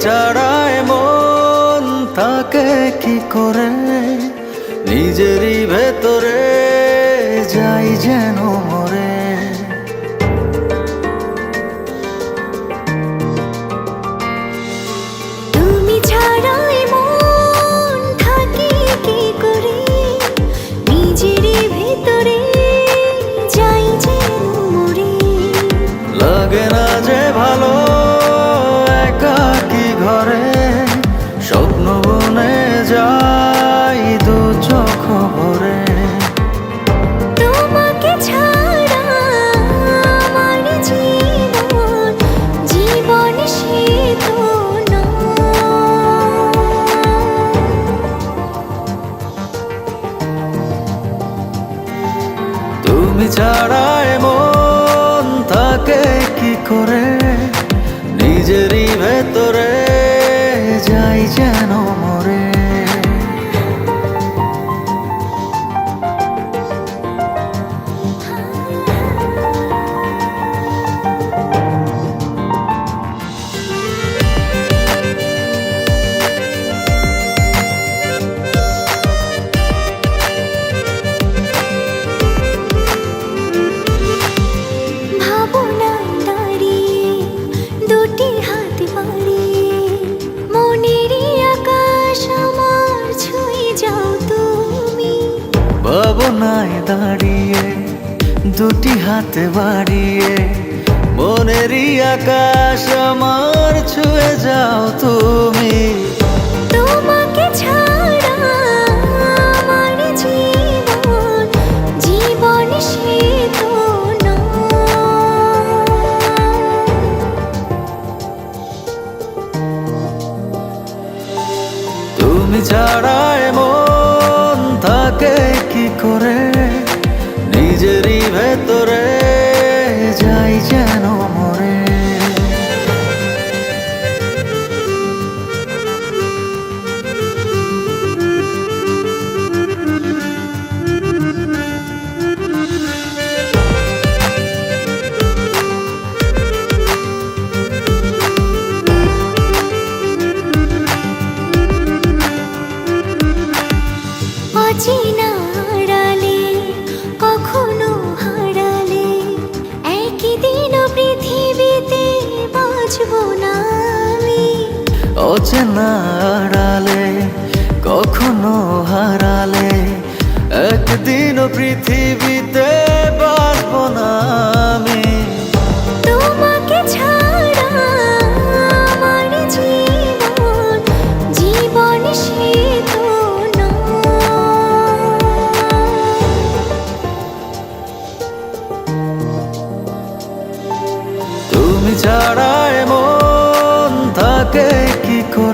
ছাড়ায় মন তাকে কি করে? নিজেরই ভেতরে যাই যেন মরে। ছাড়ায় মন তাকে কি করে? ভাবনায় দাঁড়িয়ে দুটি হাতে বাড়িয়ে মনেরই আকাশ আমার ছুঁয়ে যাও তুমি। তোমাকে ছাড়া আমার জীবন জীবন সে তো তুমি ছাড়ায় নিজেরই ভেতরে অচেনা আড়ালে কখনো হারালে। একদিন পৃথিবীতে বাঁচব না। থাকে কি করে